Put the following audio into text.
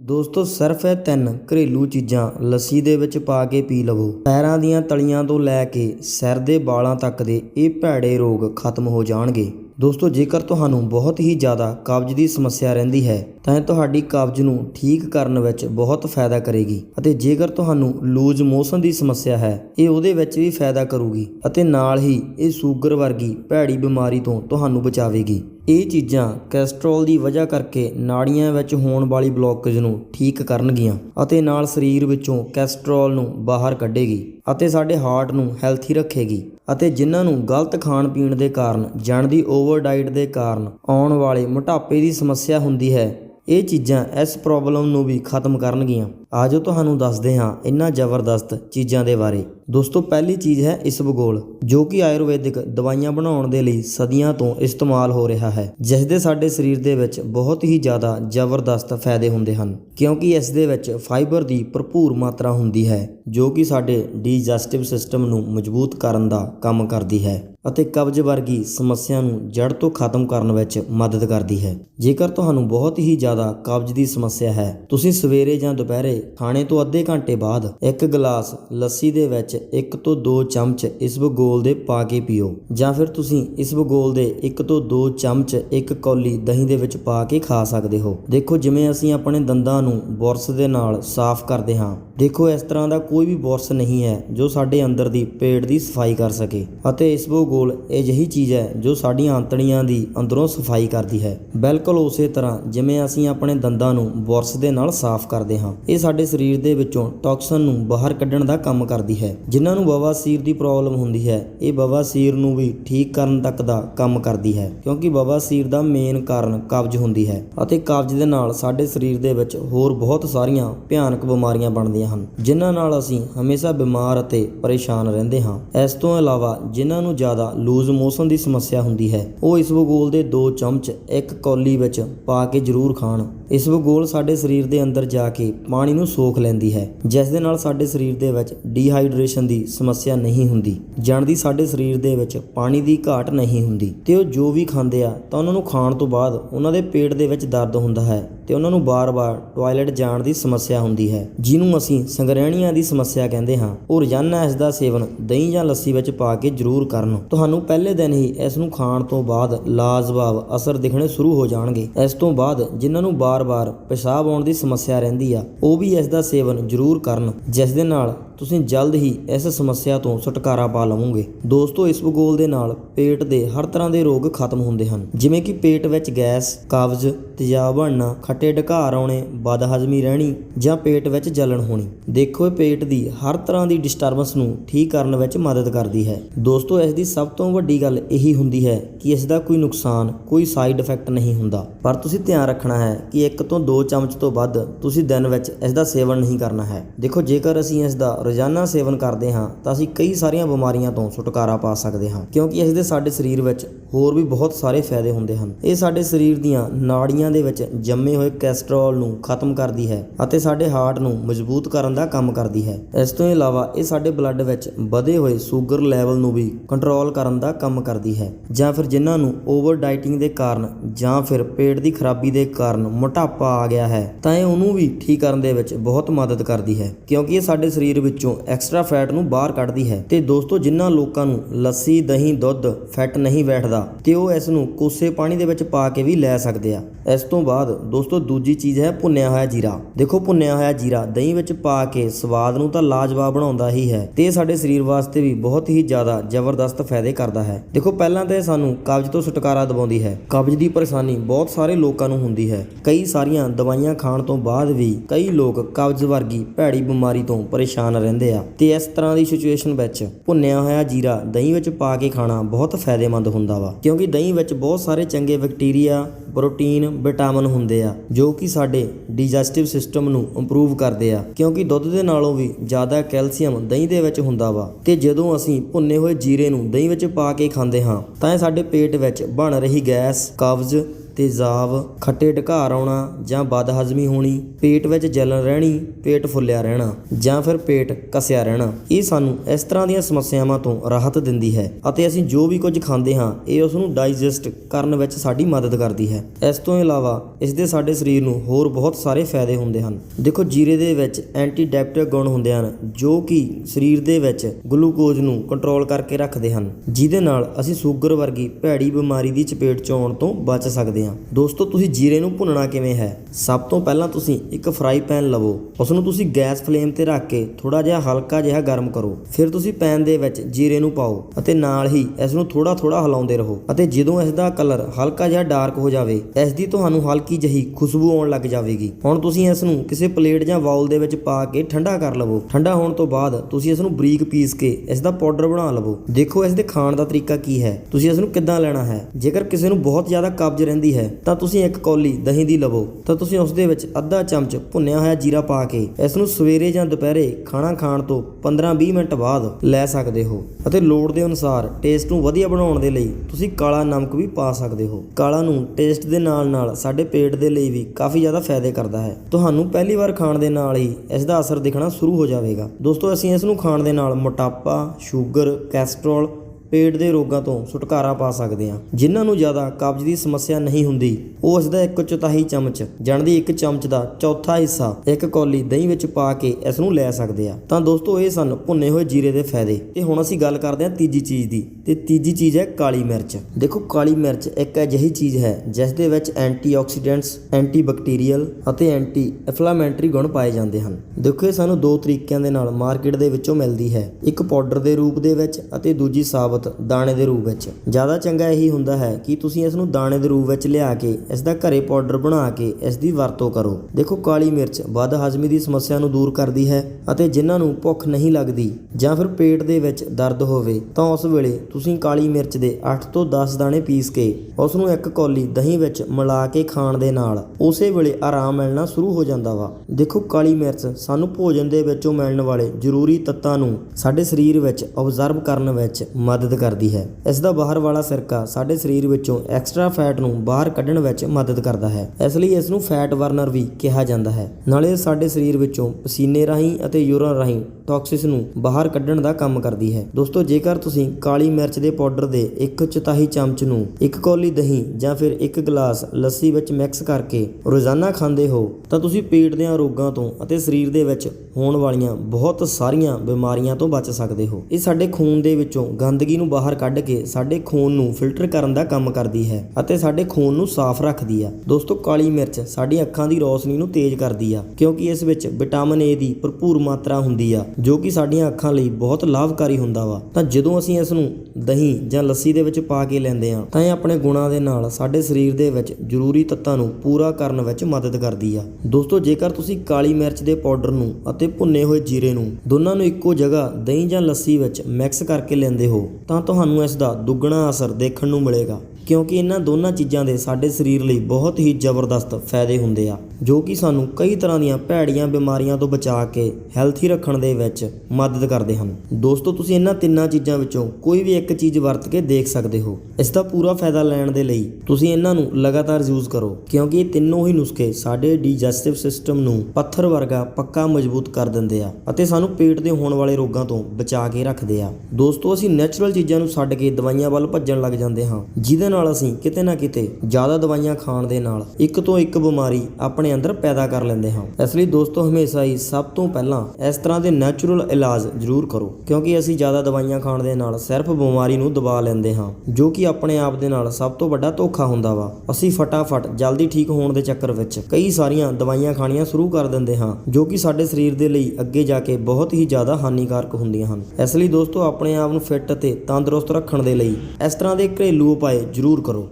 ਦੋਸਤੋ, ਸਿਰਫ ਇਹ ਤਿੰਨ ਘਰੇਲੂ ਚੀਜ਼ਾਂ ਲੱਸੀ ਦੇ ਵਿੱਚ ਪਾ ਕੇ ਪੀ ਲਵੋ। ਪੈਰਾਂ ਦੀਆਂ ਤਲੀਆਂ ਤੋਂ ਲੈ ਕੇ ਸਿਰ ਦੇ ਵਾਲਾਂ ਤੱਕ ਦੇ ਇਹ ਭੈੜੇ ਰੋਗ ਖਤਮ ਹੋ ਜਾਣਗੇ। ਦੋਸਤੋ, ਜੇਕਰ ਤੁਹਾਨੂੰ ਬਹੁਤ ਹੀ ਜ਼ਿਆਦਾ ਕਬਜ਼ ਦੀ ਸਮੱਸਿਆ ਰਹਿੰਦੀ ਹੈ, ਤਾਂ ਇਹ ਤੁਹਾਡੀ ਕਬਜ਼ ਨੂੰ ਠੀਕ ਕਰਨ ਵਿੱਚ ਬਹੁਤ ਫਾਇਦਾ ਕਰੇਗੀ ਅਤੇ ਜੇਕਰ ਤੁਹਾਨੂੰ ਲੂਜ਼ ਮੋਸ਼ਨ ਦੀ ਸਮੱਸਿਆ ਹੈ, ਇਹ ਉਹਦੇ ਵਿੱਚ ਵੀ ਫਾਇਦਾ ਕਰੂਗੀ ਅਤੇ ਨਾਲ ਹੀ ਇਹ ਸ਼ੂਗਰ ਵਰਗੀ ਭੈੜੀ ਬਿਮਾਰੀ ਤੋਂ ਤੁਹਾਨੂੰ ਬਚਾਵੇਗੀ। ਇਹ ਚੀਜ਼ਾਂ ਕੋਲੇਸਟ੍ਰੋਲ ਦੀ ਵਜ੍ਹਾ ਕਰਕੇ ਨਾੜੀਆਂ ਵਿੱਚ ਹੋਣ ਵਾਲੀ ਬਲੌਕੇਜ ਨੂੰ ਠੀਕ ਕਰਨਗੀਆਂ ਅਤੇ ਨਾਲ ਸਰੀਰ ਵਿੱਚੋਂ ਕੋਲੇਸਟ੍ਰੋਲ ਨੂੰ ਬਾਹਰ ਕੱਢੇਗੀ ਅਤੇ ਸਾਡੇ ਹਾਰਟ ਨੂੰ ਹੈਲਥੀ ਰੱਖੇਗੀ। ਅਤੇ ਜਿਨ੍ਹਾਂ ਨੂੰ ਗਲਤ ਖਾਣ ਪੀਣ ਦੇ ਕਾਰਨ ਜਣ ਦੀ ਓਵਰ ਡਾਈਟ ਦੇ ਕਾਰਨ ਆਉਣ ਵਾਲੇ ਮੋਟਾਪੇ ਦੀ ਸਮੱਸਿਆ ਹੁੰਦੀ ਹੈ, ਇਹ ਚੀਜ਼ਾਂ ਇਸ ਪ੍ਰੋਬਲਮ ਨੂੰ ਵੀ ਖਤਮ ਕਰਨਗੀਆਂ। ਆਜੋ ਤੁਹਾਨੂੰ ਦੱਸਦੇ ਹਾਂ ਇਹਨਾਂ ਜ਼ਬਰਦਸਤ ਚੀਜ਼ਾਂ ਦੇ ਬਾਰੇ। ਦੋਸਤੋ, ਪਹਿਲੀ ਚੀਜ਼ ਹੈ ਇਸਬਗੋਲ ਜੋ ਕਿ ਆਯੁਰਵੈਦਿਕ ਦਵਾਈਆਂ ਬਣਾਉਣ ਦੇ ਲਈ ਸਦੀਆਂ ਤੋਂ ਇਸਤੇਮਾਲ ਹੋ ਰਿਹਾ ਹੈ ਜਿਸ ਦੇ ਸਾਡੇ ਸਰੀਰ ਦੇ ਵਿੱਚ ਬਹੁਤ ਹੀ ਜ਼ਿਆਦਾ ਜ਼ਬਰਦਸਤ ਫਾਇਦੇ ਹੁੰਦੇ ਹਨ, ਕਿਉਂਕਿ ਇਸ ਦੇ ਵਿੱਚ ਫਾਈਬਰ ਦੀ ਭਰਪੂਰ ਮਾਤਰਾ ਹੁੰਦੀ ਹੈ, ਜੋ ਕਿ ਸਾਡੇ ਡਾਈਜੈਸਟਿਵ ਸਿਸਟਮ ਨੂੰ ਮਜ਼ਬੂਤ ਕਰਨ ਦਾ ਕੰਮ ਕਰਦੀ ਹੈ ਅਤੇ ਕਬਜ਼ ਵਰਗੀ ਸਮੱਸਿਆ ਨੂੰ ਜੜ ਤੋਂ ਖਤਮ ਕਰਨ ਵਿੱਚ ਮਦਦ ਕਰਦੀ ਹੈ। ਜੇਕਰ ਤੁਹਾਨੂੰ ਬਹੁਤ ਹੀ ਜ਼ਿਆਦਾ ਕਬਜ਼ ਦੀ ਸਮੱਸਿਆ ਹੈ, ਤੁਸੀਂ ਸਵੇਰੇ ਜਾਂ ਦੁਪਹਿਰੇ ਖਾਣੇ ਤੋਂ ਅੱਧੇ ਘੰਟੇ ਬਾਅਦ ਇੱਕ ਗਲਾਸ ਲੱਸੀ ਦੇ ਵਿੱਚ 1 ਤੋਂ 2 ਚਮਚ ਇਸਬਗੋਲ ਦੇ ਪਾ ਕੇ ਪੀਓ। ਜਾਂ ਫਿਰ ਤੁਸੀਂ ਇਸਬਗੋਲ ਦੇ 1 ਤੋਂ 2 ਚਮਚ ਇੱਕ ਕੌਲੀ ਦਹੀਂ ਦੇ ਵਿੱਚ ਪਾ ਕੇ ਖਾ ਸਕਦੇ ਹੋ। ਦੇਖੋ ਜਿਵੇਂ ਅਸੀਂ ਆਪਣੇ ਦੰਦਾਂ ਨੂੰ ਬੁਰਸ਼ ਦੇ ਨਾਲ ਸਾਫ਼ ਕਰਦੇ ਹਾਂ। ਦੇਖੋ, ਇਸ ਤਰ੍ਹਾਂ ਦਾ ਕੋਈ ਵੀ ਬੁਰਸ਼ ਨਹੀਂ ਹੈ ਜੋ ਸਾਡੇ ਅੰਦਰ ਦੀ ਪੇਟ ਦੀ ਸਫ਼ਾਈ ਕਰ ਸਕੇ ਅਤੇ ਇਸਬਗੋਲ ਅਜਿਹੀ ਚੀਜ਼ ਹੈ ਜੋ ਸਾਡੀਆਂ ਆਂਤੜੀਆਂ ਦੀ ਅੰਦਰੋਂ ਸਫ਼ਾਈ ਕਰਦੀ ਹੈ। ਬਿਲਕੁਲ ਉਸੇ ਤਰ੍ਹਾਂ ਜਿਵੇਂ ਅਸੀਂ ਆਪਣੇ ਦੰਦਾਂ ਨੂੰ ਬੁਰਸ਼ ਦੇ ਨਾਲ ਸਾਫ਼ ਕਰਦੇ ਹਾਂ, ਇਹ ਸਾਡੇ ਸਰੀਰ ਦੇ ਵਿੱਚੋਂ ਟੌਕਸਨ ਨੂੰ ਬਾਹਰ ਕੱਢਣ ਦਾ ਕੰਮ ਕਰਦੀ ਹੈ। ਜਿਨ੍ਹਾਂ ਨੂੰ ਬਵਾਸੀਰ ਦੀ ਪ੍ਰੋਬਲਮ ਹੁੰਦੀ ਹੈ, ਇਹ ਬਵਾਸੀਰ ਨੂੰ ਵੀ ਠੀਕ ਕਰਨ ਤੱਕ ਦਾ ਕੰਮ ਕਰਦੀ ਹੈ, ਕਿਉਂਕਿ ਬਵਾਸੀਰ ਦਾ ਮੇਨ ਕਾਰਨ ਕਬਜ਼ ਹੁੰਦੀ ਹੈ ਅਤੇ ਕਬਜ਼ ਦੇ ਨਾਲ ਸਾਡੇ ਸਰੀਰ ਦੇ ਵਿੱਚ ਹੋਰ ਬਹੁਤ ਸਾਰੀਆਂ ਭਿਆਨਕ ਬਿਮਾਰੀਆਂ ਬਣਦੀਆਂ ਹਨ, ਜਿਨ੍ਹਾਂ ਨਾਲ ਅਸੀਂ ਹਮੇਸ਼ਾ ਬਿਮਾਰ ਅਤੇ ਪਰੇਸ਼ਾਨ ਰਹਿੰਦੇ ਹਾਂ। ਇਸ ਤੋਂ ਇਲਾਵਾ ਜਿਨ੍ਹਾਂ ਨੂੰ ਜ਼ਿਆਦਾ ਲੂਜ਼ ਮੋਸ਼ਨ ਦੀ ਸਮੱਸਿਆ ਹੁੰਦੀ ਹੈ, ਉਹ ਇਸਬਗੋਲ ਦੇ 2 ਚਮਚ, ਇੱਕ ਕੌਲੀ ਵਿੱਚ ਪਾ ਕੇ ਜ਼ਰੂਰ ਖਾਣ। ਇਸਬਗੋਲ ਸਾਡੇ ਸਰੀਰ ਦੇ ਅੰਦਰ ਜਾ ਕੇ ਪਾਣੀ ਨੂੰ ਸੋਖ ਲੈਂਦੀ ਹੈ, ਜਿਸ ਦੇ ਨਾਲ ਸਾਡੇ ਸਰੀਰ ਦੇ ਵਿੱਚ ਡੀਹਾਈਡਰੇਸ਼ਨ ਦੀ ਸਮੱਸਿਆ ਨਹੀਂ ਹੁੰਦੀ ਜਾਣ ਦੀ ਸਾਡੇ ਸਰੀਰ ਦੇ ਵਿੱਚ ਪਾਣੀ ਦੀ ਘਾਟ ਨਹੀਂ ਹੁੰਦੀ। ਤੇ ਉਹ ਜੋ ਵੀ ਖਾਂਦੇ ਆ, ਤਾਂ ਉਹਨਾਂ ਨੂੰ ਖਾਣ ਤੋਂ ਬਾਅਦ ਉਹਨਾਂ ਦੇ ਪੇਟ ਦੇ ਵਿੱਚ ਦਰਦ ਹੁੰਦਾ ਹੈ ਤੇ ਉਹਨਾਂ ਨੂੰ ਬਾਰ-ਬਾਰ ਟਾਇਲਟ ਜਾਣ ਦੀ ਸਮੱਸਿਆ ਹੁੰਦੀ ਹੈ, ਜਿਹਨੂੰ ਅਸੀਂ ਸੰਗ੍ਰਹਿਣੀਆਂ ਦੀ ਸਮੱਸਿਆ ਕਹਿੰਦੇ ਹਾਂ। ਉਹ ਰੋਜ਼ਾਨਾ ਇਸ ਦਾ ਸੇਵਨ ਦਹੀਂ ਜਾਂ ਲੱਸੀ ਵਿੱਚ ਪਾ ਕੇ ਜ਼ਰੂਰ ਕਰਨ। ਤੁਹਾਨੂੰ ਪਹਿਲੇ ਦਿਨ ਹੀ ਇਸ ਨੂੰ ਖਾਣ ਤੋਂ ਬਾਅਦ ਲਾਜਵਾਬ ਅਸਰ ਦਿਖਣੇ ਸ਼ੁਰੂ ਹੋ ਜਾਣਗੇ। ਇਸ ਤੋਂ ਬਾਅਦ ਜਿਨ੍ਹਾਂ ਨੂੰ ਬਾਰ-ਬਾਰ ਪਿਸ਼ਾਬ ਆਉਣ ਦੀ ਸਮੱਸਿਆ ਰਹਿੰਦੀ ਆ, ਉਹ ਵੀ ਇਸ ਦਾ ਸੇਵਨ ਜ਼ਰੂਰ ਕਰਨ, ਜਿਸ ਦੇ ਨਾਲ ਤੁਸੀਂ ਜਲਦ ਹੀ ਇਸ ਸਮੱਸਿਆ ਤੋਂ ਛੁਟਕਾਰਾ ਪਾ ਲਵੋਗੇ। ਦੋਸਤੋ, ਇਸ ਭੂਗੋਲ ਦੇ ਨਾਲ ਪੇਟ ਦੇ ਹਰ ਤਰ੍ਹਾਂ ਦੇ ਰੋਗ ਖਤਮ ਹੁੰਦੇ ਹਨ। ਜਿਵੇਂ ਕਿ ਪੇਟ ਵਿੱਚ ਗੈਸ, ਕਬਜ਼, ਤੇਜ਼ਾਬ ਬਣਨਾ, ਖੱਟੇ ਢਕਾਰ ਆਉਣੇ, ਬਦਹਜ਼ਮੀ ਰਹਿਣੀ ਜਾਂ ਪੇਟ ਵਿੱਚ ਜਲਣ ਹੋਣੀ। ਦੇਖੋ, ਇਹ ਪੇਟ ਦੀ ਹਰ ਤਰ੍ਹਾਂ ਦੀ ਡਿਸਟਰਬੈਂਸ ਨੂੰ ਠੀਕ ਕਰਨ ਵਿੱਚ ਮਦਦ ਕਰਦੀ ਹੈ। ਦੋਸਤੋ, ਇਸ ਦੀ ਸਭ ਤੋਂ ਵੱਡੀ ਗੱਲ ਇਹੀ ਹੁੰਦੀ ਹੈ ਕਿ ਇਸ ਦਾ ਕੋਈ ਨੁਕਸਾਨ, ਕੋਈ ਸਾਈਡ ਇਫੈਕਟ ਨਹੀਂ ਹੁੰਦਾ। ਪਰ ਤੁਸੀਂ ਧਿਆਨ ਰੱਖਣਾ ਹੈ ਕਿ ਇੱਕ ਤੋਂ 2 ਚਮਚ ਤੋਂ ਵੱਧ ਤੁਸੀਂ ਦਿਨ ਵਿੱਚ ਇਸ ਦਾ ਸੇਵਨ ਨਹੀਂ ਕਰਨਾ ਹੈ। ਦੇਖੋ, ਜੇਕਰ ਅਸੀਂ ਇਸ ਦਾ ਰੋਜ਼ਾਨਾ ਸੇਵਨ ਕਰਦੇ ਹਾਂ, ਤਾਂ ਅਸੀਂ ਕਈ ਸਾਰੀਆਂ ਬਿਮਾਰੀਆਂ ਤੋਂ ਛੁਟਕਾਰਾ ਪਾ ਸਕਦੇ ਹਾਂ, ਕਿਉਂਕਿ ਇਸ ਦੇ ਸਾਡੇ ਸਰੀਰ ਵਿੱਚ ਹੋਰ ਵੀ ਬਹੁਤ ਸਾਰੇ ਫਾਇਦੇ ਹੁੰਦੇ ਹਨ। ਇਹ ਸਾਡੇ ਸਰੀਰ ਦੀਆਂ ਨਾੜੀਆਂ ਦੇ ਵਿੱਚ ਜੰਮੇ ਹੋਏ ਕੋਲੇਸਟ੍ਰੋਲ ਨੂੰ ਖਤਮ ਕਰਦੀ ਹੈ ਅਤੇ ਸਾਡੇ ਹਾਰਟ ਨੂੰ ਮਜ਼ਬੂਤ ਕਰਨ ਦਾ ਕੰਮ ਕਰਦੀ ਹੈ। ਇਸ ਤੋਂ ਇਲਾਵਾ ਇਹ ਸਾਡੇ ਬਲੱਡ ਵਿੱਚ ਵਧੇ ਹੋਏ ਸ਼ੂਗਰ ਲੈਵਲ ਨੂੰ ਵੀ ਕੰਟਰੋਲ ਕਰਨ ਦਾ ਕੰਮ ਕਰਦੀ ਹੈ, ਜਾਂ ਫਿਰ ਜਿਨ੍ਹਾਂ ਨੂੰ ਓਵਰ ਡਾਈਟਿੰਗ ਦੇ ਕਾਰਨ ਜਾਂ ਫਿਰ ਪੇਟ ਦੀ ਖਰਾਬੀ ਦੇ ਕਾਰਨ ਮੋਟਾਪਾ ਆ ਗਿਆ ਹੈ, ਤਾਂ ਇਹ ਉਹਨੂੰ ਵੀ ਠੀਕ ਕਰਨ ਦੇ ਵਿੱਚ ਬਹੁਤ ਮਦਦ ਕਰਦੀ ਹੈ, ਕਿਉਂਕਿ ਇਹ ਸਾਡੇ ਸਰੀਰ ਵਿੱਚ ਵਿੱਚੋਂ ਐਕਸਟਰਾ ਫੈਟ ਨੂੰ ਬਾਹਰ ਕੱਢਦੀ ਹੈ। ਤੇ ਦੋਸਤੋ ਜਿਨ੍ਹਾਂ ਲੋਕਾਂ ਨੂੰ ਲੱਸੀ, ਦਹੀਂ, ਦੁੱਧ ਫੈਟ ਨਹੀਂ ਬੈਠਦਾ, ਤੇ ਉਹ ਇਸ ਨੂੰ ਕੋਸੇ ਪਾਣੀ ਦੇ ਵਿੱਚ ਪਾ ਕੇ ਵੀ ਲੈ ਸਕਦੇ ਆ। ਇਸ ਤੋਂ ਬਾਅਦ ਦੋਸਤੋ, ਦੂਜੀ ਚੀਜ਼ ਹੈ ਭੁੰਨਿਆ ਹੋਇਆ ਜੀਰਾ। ਦੇਖੋ, ਭੁੰਨਿਆ ਹੋਇਆ ਜੀਰਾ ਦਹੀਂ ਵਿੱਚ ਪਾ ਕੇ ਸਵਾਦ ਨੂੰ ਤਾਂ ਲਾਜਵਾਬ ਬਣਾਉਂਦਾ ਹੀ ਹੈ, ਤੇ ਸਾਡੇ ਸਰੀਰ ਵਾਸਤੇ ਵੀ ਬਹੁਤ ਹੀ ਜ਼ਿਆਦਾ ਜ਼ਬਰਦਸਤ ਫਾਇਦੇ ਕਰਦਾ ਹੈ। ਦੇਖੋ, ਪਹਿਲਾਂ ਤਾਂ ਇਹ ਸਾਨੂੰ ਕਬਜ਼ ਤੋਂ ਛੁਟਕਾਰਾ ਦਿਵਾਉਂਦੀ ਹੈ। ਕਬਜ਼ ਦੀ ਪਰੇਸ਼ਾਨੀ ਬਹੁਤ ਸਾਰੇ ਲੋਕਾਂ ਨੂੰ ਹੁੰਦੀ ਹੈ। ਕਈ ਸਾਰੀਆਂ ਦਵਾਈਆਂ ਖਾਣ ਤੋਂ ਬਾਅਦ ਵੀ ਕਈ ਲੋਕ ਕਬਜ਼ ਵਰਗੀ ਭੈੜੀ ਬਿਮਾਰੀ ਤੋਂ ਪਰੇਸ਼ਾਨ ਰਹਿੰਦੇ ਆ। ਤੇ ਇਸ ਤਰ੍ਹਾਂ ਦੀ ਸਿਚੁਏਸ਼ਨ ਵਿੱਚ ਭੁੰਨਿਆ ਹੋਇਆ ਜੀਰਾ ਦਹੀਂ ਵਿੱਚ ਪਾ ਕੇ ਖਾਣਾ ਬਹੁਤ ਫਾਇਦੇਮੰਦ ਹੁੰਦਾ ਵਾ। ਕਿਉਂਕਿ ਦਹੀਂ ਵਿੱਚ ਬਹੁਤ ਸਾਰੇ ਚੰਗੇ ਬੈਕਟੀਰੀਆ ਪ੍ਰੋਟੀਨ ਵਿਟਾਮਿਨ ਹੁੰਦੇ ਆ, ਜੋ ਕਿ ਸਾਡੇ ਡਾਈਜੈਸਟਿਵ ਸਿਸਟਮ ਨੂੰ ਇੰਪਰੂਵ ਕਰਦੇ ਆ। ਕਿਉਂਕਿ ਦੁੱਧ ਦੇ ਨਾਲੋਂ ਵੀ ਜ਼ਿਆਦਾ ਕੈਲਸ਼ੀਅਮ ਦਹੀਂ ਦੇ ਵਿੱਚ ਹੁੰਦਾ ਵਾ। ਤੇ ਜਦੋਂ ਅਸੀਂ ਭੁੰਨੇ ਹੋਏ ਜੀਰੇ ਨੂੰ ਦਹੀਂ ਵਿੱਚ ਪਾ ਕੇ ਖਾਂਦੇ ਹਾਂ, ਤਾਂ ਇਹ ਸਾਡੇ ਪੇਟ ਵਿੱਚ ਬਣ ਰਹੀ ਗੈਸ, ਕਬਜ਼ ਤੇਜ਼ਾਬ ਖੱਟੇ ਢਕਾਰ ਆਉਣਾ ਜਾਂ ਬਦਹਜ਼ਮੀ ਹੋਣੀ, ਪੇਟ ਵਿੱਚ ਜਲਨ ਰਹਿਣੀ, ਪੇਟ ਫੁੱਲਿਆ ਰਹਿਣਾ ਜਾਂ ਫਿਰ ਪੇਟ ਕਸਿਆ ਰਹਿਣਾ। ਇਹ ਸਾਨੂੰ ਇਸ ਤਰ੍ਹਾਂ ਦੀਆਂ ਸਮੱਸਿਆਵਾਂ ਤੋਂ ਰਾਹਤ ਦਿੰਦੀ ਹੈ ਅਤੇ ਅਸੀਂ ਜੋ ਵੀ ਕੁਝ ਖਾਂਦੇ ਹਾਂ, ਇਹ ਉਸ ਨੂੰ ਡਾਈਜੈਸਟ ਕਰਨ ਵਿੱਚ ਸਾਡੀ ਮਦਦ ਕਰਦੀ ਹੈ। ਇਸ ਤੋਂ ਇਲਾਵਾ ਇਸ ਦੇ ਸਾਡੇ ਸਰੀਰ ਨੂੰ ਹੋਰ ਬਹੁਤ ਸਾਰੇ ਫਾਇਦੇ ਹੁੰਦੇ ਹਨ। ਦੇਖੋ, ਜੀਰੇ ਦੇ ਵਿੱਚ ਐਂਟੀਡੈਪਟਿਕ ਗੁਣ ਹੁੰਦੇ ਹਨ, ਜੋ ਕਿ ਸਰੀਰ ਦੇ ਵਿੱਚ ਗਲੂਕੋਜ਼ ਨੂੰ ਕੰਟਰੋਲ ਕਰਕੇ ਰੱਖਦੇ ਹਨ, ਜਿਹਦੇ ਨਾਲ ਅਸੀਂ ਸ਼ੂਗਰ ਵਰਗੀ ਭੈੜੀ ਬਿਮਾਰੀ ਦੀ ਚਪੇਟ ਚ ਆਉਣ ਤੋਂ ਬਚ ਸਕਦੇ ਹਾਂ ਦੋਸਤੋ, ਤੁਸੀਂ ਜੀਰੇ ਨੂੰ ਭੁੰਨਣਾ ਕਿਵੇਂ ਹੈ? ਸਭ ਤੋਂ ਪਹਿਲਾਂ ਤੁਸੀਂ ਇੱਕ ਫਰਾਈ ਪੈਨ ਲਵੋ। ਉਸ ਨੂੰ ਤੁਸੀਂ ਗੈਸ ਫਲੇਮ ਤੇ ਰੱਖ ਕੇ ਥੋੜਾ ਜਿਹਾ ਹਲਕਾ ਜਿਹਾ ਗਰਮ ਕਰੋ। ਫਿਰ ਤੁਸੀਂ ਪੈਨ ਦੇ ਵਿੱਚ ਜੀਰੇ ਨੂੰ ਪਾਓ ਅਤੇ ਨਾਲ ਹੀ ਇਸ ਨੂੰ ਥੋੜਾ ਥੋੜਾ ਹਿਲਾਉਂਦੇ ਰਹੋ ਅਤੇ ਜਦੋਂ ਇਸ ਦਾ ਕਲਰ ਹਲਕਾ ਜਿਹਾ ਡਾਰਕ ਹੋ ਜਾਵੇ ਇਸ ਦੀ ਤੁਹਾਨੂੰ ਹਲਕੀ ਜਿਹੀ ਖੁਸ਼ਬੂ ਆਉਣ ਲੱਗ ਜਾਵੇਗੀ। ਹੁਣ ਤੁਸੀਂ ਇਸ ਨੂੰ ਕਿਸੇ ਪਲੇਟ ਜਾਂ ਬਾਉਲ ਦੇ ਵਿੱਚ ਪਾ ਕੇ ਠੰਡਾ ਕਰ ਲਵੋ। ਠੰਡਾ ਹੋਣ ਤੋਂ ਬਾਅਦ ਤੁਸੀਂ ਇਸ ਨੂੰ ਬਰੀਕ ਪੀਸ ਕੇ ਇਸ ਦਾ ਪਾਊਡਰ ਬਣਾ ਲਵੋ। ਦੇਖੋ ਇਸ ਦੇ ਖਾਣ ਦਾ ਤਰੀਕਾ ਕੀ ਹੈ? ਤੁਸੀਂ ਇਸ ਨੂੰ ਕਿੱਦਾਂ ਲੈਣਾ ਹੈ? ਜੇਕਰ ਕਿਸੇ ਨੂੰ ਬਹੁਤ ਜ਼ਿਆਦਾ ਕਬਜ਼ ਰਹਿੰਦੀ ਹੈ, ਤਾਂ ਤੁਸੀਂ ਇੱਕ ਕੌਲੀ ਦਹੀਂ ਦੀ ਲਵੋ। ਤਾਂ ਤੁਸੀਂ ਉਸ ਦੇ ਵਿੱਚ ਅੱਧਾ ਚਮਚ ਭੁੰਨਿਆ ਹੋਇਆ ਜੀਰਾ ਪਾ ਕੇ ਇਸ ਨੂੰ ਸਵੇਰੇ ਜਾਂ ਦੁਪਹਿਰੇ ਖਾਣਾ ਖਾਣ ਤੋਂ 15-20 ਮਿੰਟ ਬਾਅਦ ਲੈ ਸਕਦੇ ਹੋ ਅਤੇ ਲੋੜ ਦੇ ਅਨੁਸਾਰ ਟੇਸਟ ਨੂੰ ਵਧੀਆ ਬਣਾਉਣ ਦੇ ਲਈ ਤੁਸੀਂ ਕਾਲਾ ਨਮਕ ਵੀ ਪਾ ਸਕਦੇ ਹੋ। ਕਾਲਾ ਨੂੰ ਟੇਸਟ ਦੇ ਨਾਲ ਨਾਲ ਸਾਡੇ ਪੇਟ ਦੇ ਲਈ ਵੀ ਕਾਫੀ ਜ਼ਿਆਦਾ ਫਾਇਦੇ ਕਰਦਾ ਹੈ। ਤੁਹਾਨੂੰ ਪਹਿਲੀ ਵਾਰ ਖਾਣ ਦੇ ਨਾਲ ਹੀ ਇਸ ਦਾ ਅਸਰ ਦਿਖਣਾ ਸ਼ੁਰੂ ਹੋ ਜਾਵੇਗਾ। ਦੋਸਤੋ, ਅਸੀਂ ਇਸ ਨੂੰ ਖਾਣ ਦੇ ਨਾਲ ਮੋਟਾਪਾ, ਸ਼ੂਗਰ ਕੈਸਟਰੋਲ ਪੇਟ ਦੇ ਰੋਗਾਂ ਤੋਂ ਛੁਟਕਾਰਾ ਪਾ ਸਕਦੇ ਹਾਂ। ਜਿਨ੍ਹਾਂ ਨੂੰ ਜ਼ਿਆਦਾ ਕਬਜ਼ ਦੀ ਸਮੱਸਿਆ ਨਹੀਂ ਹੁੰਦੀ। ਉਹ ਇਸ ਦਾ ਇੱਕ ਚੌਥਾਈ ਚਮਚ ਜਾਣਦੀ ਇੱਕ ਚਮਚ ਦਾ ਚੌਥਾ ਹਿੱਸਾ ਇੱਕ ਕੌਲੀ ਦਹੀਂ ਵਿੱਚ ਪਾ ਕੇ ਇਸ ਨੂੰ ਲੈ ਸਕਦੇ ਆ ਤਾਂ ਦੋਸਤੋ, ਇਹ ਸਨ ਭੁੰਨੇ ਹੋਏ ਜੀਰੇ ਦੇ ਫਾਇਦੇ। ਤੇ ਹੁਣ ਅਸੀਂ ਗੱਲ ਕਰਦੇ ਹਾਂ ਤੀਜੀ ਚੀਜ਼ ਦੀ। ਤੇ ਤੀਜੀ ਚੀਜ਼ ਹੈ ਕਾਲੀ ਮਿਰਚ। ਦੇਖੋ, ਕਾਲੀ ਮਿਰਚ ਇੱਕ ਅਜਿਹੀ ਚੀਜ਼ ਹੈ ਜਿਸ ਦੇ ਵਿੱਚ ਐਂਟੀਆਕਸੀਡੈਂਟਸ, ਐਂਟੀਬੈਕਟੀਰੀਅਲ ਅਤੇ ਐਂਟੀ ਇਨਫਲੇਮੈਟਰੀ ਗੁਣ ਪਾਏ ਜਾਂਦੇ ਹਨ। ਦੇਖੋ, ਇਹ ਸਾਨੂੰ ਦੋ ਤਰੀਕਿਆਂ ਦੇ ਨਾਲ ਮਾਰਕੀਟ ਦੇ ਵਿੱਚੋਂ ਮਿਲਦੀ ਹੈ। ਇੱਕ ਪਾਊਡਰ ਦੇ ਰੂਪ ਦੇ ਵਿੱਚ ਅਤੇ ਦੂਜੀ ਸਾਬਤ ਦਾਣੇ ਦੇ ਰੂਪ ਵਿੱਚ। ਜ਼ਿਆਦਾ ਚੰਗਾ ਇਹੀ ਹੁੰਦਾ ਹੈ ਕਿ ਤੁਸੀਂ ਇਸ ਨੂੰ ਦਾਣੇ ਦੇ ਰੂਪ ਵਿੱਚ ਲਿਆ ਕੇ, ਇਸ ਦਾ ਘਰੇ ਪਾਊਡਰ ਬਣਾ ਕੇ, ਇਸ ਦੀ ਵਰਤੋਂ ਕਰੋ। ਦੇਖੋ, ਕਾਲੀ ਮਿਰਚ ਵੱਧ ਹਜ਼ਮੀ ਦੀ ਸਮੱਸਿਆ ਨੂੰ ਦੂਰ ਕਰਦੀ ਹੈ ਅਤੇ ਜਿਨ੍ਹਾਂ ਨੂੰ ਭੁੱਖ ਨਹੀਂ ਲੱਗਦੀ ਜਾਂ ਫਿਰ ਪੇਟ ਦੇ ਵਿੱਚ ਦਰਦ ਹੋਵੇ, ਤਾਂ ਉਸ ਵੇਲੇ ਤੁਸੀਂ ਕਾਲੀ ਮਿਰਚ ਦੇ 8 ਤੋਂ 10 ਦਾਣੇ ਪੀਸ ਕੇ, ਉਸ ਨੂੰ ਇੱਕ ਕੌਲੀ ਦਹੀਂ ਵਿੱਚ ਮਿਲਾ ਕੇ ਖਾਣ ਦੇ ਨਾਲ, ਉਸੇ ਵੇਲੇ ਆਰਾਮ ਮਿਲਣਾ ਸ਼ੁਰੂ ਹੋ ਜਾਂਦਾ ਵਾ। ਦੇਖੋ, ਕਾਲੀ ਮਿਰਚ ਸਾਨੂੰ ਭੋਜਨ ਦੇ ਵਿੱਚੋਂ ਮਿਲਣ ਵਾਲੇ ਜ਼ਰੂਰੀ ਤੱਤਾਂ ਨੂੰ ਸਾਡੇ ਸਰੀਰ ਵਿੱਚ ਆਬਜ਼ਰਵ ਕਰਨ ਵਿੱਚ ਮਦਦ ਮਦਦ ਕਰਦੀ ਹੈ। ਇਸ ਦਾ ਬਾਹਰ ਵਾਲਾ ਸਿਰਕਾ ਸਾਡੇ ਸਰੀਰ ਵਿੱਚੋਂ ਐਕਸਟਰਾ ਫੈਟ ਨੂੰ ਬਾਹਰ ਕੱਢਣ ਵਿੱਚ ਮਦਦ ਕਰਦਾ ਹੈ। ਇਸ ਲਈ ਇਸ ਨੂੰ ਫੈਟ ਬਰਨਰ ਵੀ ਕਿਹਾ ਜਾਂਦਾ ਹੈ। ਨਾਲੇ ਸਾਡੇ ਸਰੀਰ ਵਿੱਚੋਂ ਪਸੀਨੇ ਰਾਹੀਂ ਅਤੇ ਯੂਰਨ ਰਾਹੀਂ ਟੌਕਸਿਸ ਨੂੰ ਬਾਹਰ ਕੱਢਣ ਦਾ ਕੰਮ ਕਰਦੀ ਹੈ। ਦੋਸਤੋ, ਜੇਕਰ ਤੁਸੀਂ ਕਾਲੀ ਮਿਰਚ ਦੇ ਪਾਊਡਰ ਦੇ ਇੱਕ ਚੌਥਾਈ ਚਮਚ ਨੂੰ ਇੱਕ ਕੌਲੀ ਦਹੀਂ ਜਾਂ ਫਿਰ ਇੱਕ ਗਲਾਸ ਲੱਸੀ ਵਿੱਚ ਮਿਕਸ ਕਰਕੇ ਰੋਜ਼ਾਨਾ ਖਾਂਦੇ ਹੋ, ਤਾਂ ਤੁਸੀਂ ਪੇਟ ਦੀਆਂ ਰੋਗਾਂ ਤੋਂ ਅਤੇ ਸਰੀਰ ਦੇ ਵਿੱਚ ਹੋਣ ਵਾਲੀਆਂ ਬਹੁਤ ਸਾਰੀਆਂ ਬਿਮਾਰੀਆਂ ਤੋਂ ਬਚ ਸਕਦੇ ਹੋ। ਇਹ ਸਾਡੇ ਖੂਨ ਦੇ ਵਿੱਚੋਂ ਗੰਦਗੀ ਨੂੰ ਬਾਹਰ ਕੱਢ ਕੇ ਸਾਡੇ ਖੂਨ ਨੂੰ ਫਿਲਟਰ ਕਰਨ ਦਾ ਕੰਮ ਕਰਦੀ ਹੈ ਅਤੇ ਸਾਡੇ ਖੂਨ ਨੂੰ ਸਾਫ਼ ਰੱਖਦੀ ਆ। ਦੋਸਤੋ, ਕਾਲੀ ਮਿਰਚ ਸਾਡੀ ਅੱਖਾਂ ਦੀ ਰੌਸ਼ਨੀ ਨੂੰ ਤੇਜ਼ ਕਰਦੀ ਆ, ਕਿਉਂਕਿ ਇਸ ਵਿੱਚ ਵਿਟਾਮਿਨ ਏ ਦੀ ਭਰਪੂਰ ਮਾਤਰਾ ਹੁੰਦੀ ਆ, ਜੋ ਕਿ ਸਾਡੀਆਂ ਅੱਖਾਂ ਲਈ ਬਹੁਤ ਲਾਭਕਾਰੀ ਹੁੰਦਾ ਵਾ। ਤਾਂ ਜਦੋਂ ਅਸੀਂ ਇਸ ਨੂੰ ਦਹੀਂ ਜਾਂ ਲੱਸੀ ਦੇ ਵਿੱਚ ਪਾ ਕੇ ਲੈਂਦੇ ਆ, ਤਾਂ ਇਹ ਆਪਣੇ ਗੁਣਾਂ ਦੇ ਨਾਲ ਸਾਡੇ ਸਰੀਰ ਦੇ ਵਿੱਚ ਜ਼ਰੂਰੀ ਤੱਤਾਂ ਨੂੰ ਪੂਰਾ ਕਰਨ ਵਿੱਚ ਮਦਦ ਕਰਦੀ ਆ। ਦੋਸਤੋ, ਜੇਕਰ ਤੁਸੀਂ ਕਾਲੀ ਮਿਰਚ ਦੇ ਪਾਊਡਰ ਨੂੰ ਅਤੇ ਭੁੰਨੇ ਹੋਏ ਜੀਰੇ ਨੂੰ ਦੋਨਾਂ ਨੂੰ ਇੱਕੋ ਜਗ੍ਹਾ ਦਹੀਂ ਜਾਂ ਲੱਸੀ ਵਿੱਚ ਮਿਕਸ ਕਰਕੇ ਲੈਂਦੇ ਹੋ ਤਾਂ ਤੁਹਾਨੂੰ ਇਸ ਦਾ ਦੁੱਗਣਾ ਅਸਰ ਦੇਖਣ ਨੂੰ ਮਿਲੇਗਾ, ਕਿਉਂਕਿ ਇਹਨਾਂ ਦੋਨਾਂ ਚੀਜ਼ਾਂ ਦੇ ਸਾਡੇ ਸਰੀਰ ਲਈ ਬਹੁਤ ਹੀ ਜ਼ਬਰਦਸਤ ਫਾਇਦੇ ਹੁੰਦੇ ਆ। ਜੋ ਕਿ ਸਾਨੂੰ ਕਈ ਤਰ੍ਹਾਂ ਦੀਆਂ ਭੈੜੀਆਂ ਬਿਮਾਰੀਆਂ ਤੋਂ ਬਚਾ ਕੇ ਹੈਲਥੀ ਰੱਖਣ ਦੇ ਵਿੱਚ ਮਦਦ ਕਰਦੇ ਹਨ। ਦੋਸਤੋ, ਤੁਸੀਂ ਇਹਨਾਂ ਤਿੰਨਾਂ ਚੀਜ਼ਾਂ ਵਿੱਚੋਂ ਕੋਈ ਵੀ ਇੱਕ ਚੀਜ਼ ਵਰਤ ਕੇ ਦੇਖ ਸਕਦੇ ਹੋ। ਇਸ ਦਾ ਪੂਰਾ ਫਾਇਦਾ ਲੈਣ ਦੇ ਲਈ ਤੁਸੀਂ ਇਹਨਾਂ ਨੂੰ ਲਗਾਤਾਰ ਯੂਜ਼ ਕਰੋ, ਕਿਉਂਕਿ ਇਹ ਤਿੰਨੋਂ ਹੀ ਨੁਸਖੇ ਸਾਡੇ ਡਾਈਜੈਸਟਿਵ ਸਿਸਟਮ ਨੂੰ ਪੱਥਰ ਵਰਗਾ ਪੱਕਾ ਮਜ਼ਬੂਤ ਕਰ ਦਿੰਦੇ ਆ ਅਤੇ ਸਾਨੂੰ ਪੇਟ ਦੇ ਹੋਣ ਵਾਲੇ ਰੋਗਾਂ ਤੋਂ ਬਚਾ ਕੇ ਰੱਖਦੇ ਆ। ਦੋਸਤੋ, ਅਸੀਂ ਨੈਚੁਰਲ ਚੀਜ਼ਾਂ ਨੂੰ ਛੱਡ ਕੇ ਦਵਾਈਆਂ ਵੱਲ ਭੱਜਣ ਲੱਗ ਜਾਂਦੇ ਹਾਂ, ਜਿਹਦੇ ਨਾਲ ਅਸੀਂ ਕਿਤੇ ਨਾ ਕਿਤੇ ਜ਼ਿਆਦਾ ਦਵਾਈਆਂ ਖਾਣ ਦੇ ਨਾਲ ਇੱਕ ਤੋਂ ਇੱਕ ਬਿਮਾਰੀ ਆਪਣੇ ਅੰਦਰ ਪੈਦਾ ਕਰ ਲੈਂਦੇ ਹਾਂ। ਇਸ ਲਈ ਦੋਸਤੋ, ਹਮੇਸ਼ਾ ਹੀ ਸਭ ਤੋਂ ਪਹਿਲਾਂ ਇਸ ਤਰ੍ਹਾਂ ਦੇ ਨੈਚੁਰਲ ਇਲਾਜ ਜ਼ਰੂਰ ਕਰੋ, ਕਿਉਂਕਿ ਅਸੀਂ ਜ਼ਿਆਦਾ ਦਵਾਈਆਂ ਖਾਣ ਦੇ ਨਾਲ ਸਿਰਫ ਬਿਮਾਰੀ ਨੂੰ ਦਬਾ ਲੈਂਦੇ ਹਾਂ, ਜੋ ਕਿ ਆਪਣੇ ਆਪ ਦੇ ਨਾਲ ਸਭ ਤੋਂ ਵੱਡਾ ਧੋਖਾ ਹੁੰਦਾ ਵਾ। ਅਸੀਂ ਫਟਾਫਟ ਜਲਦੀ ਠੀਕ ਹੋਣ ਦੇ ਚੱਕਰ ਵਿੱਚ ਕਈ ਸਾਰੀਆਂ ਦਵਾਈਆਂ ਖਾਣੀਆਂ ਸ਼ੁਰੂ ਕਰ ਦਿੰਦੇ ਹਾਂ, ਜੋ ਕਿ ਸਾਡੇ ਸਰੀਰ ਦੇ ਲਈ ਅੱਗੇ ਜਾ ਕੇ ਬਹੁਤ ਹੀ ਜ਼ਿਆਦਾ ਹਾਨੀਕਾਰਕ ਹੁੰਦੀਆਂ ਹਨ। ਇਸ ਲਈ ਦੋਸਤੋ, ਆਪਣੇ ਆਪ ਨੂੰ ਫਿੱਟ ਅਤੇ ਤੰਦਰੁਸਤ ਰੱਖਣ ਦੇ ਲਈ ਇਸ ਤਰ੍ਹਾਂ ਦੇ ਘਰੇਲੂ ਉਪਾਅ ਜ਼ਰੂਰ ਕਰੋ।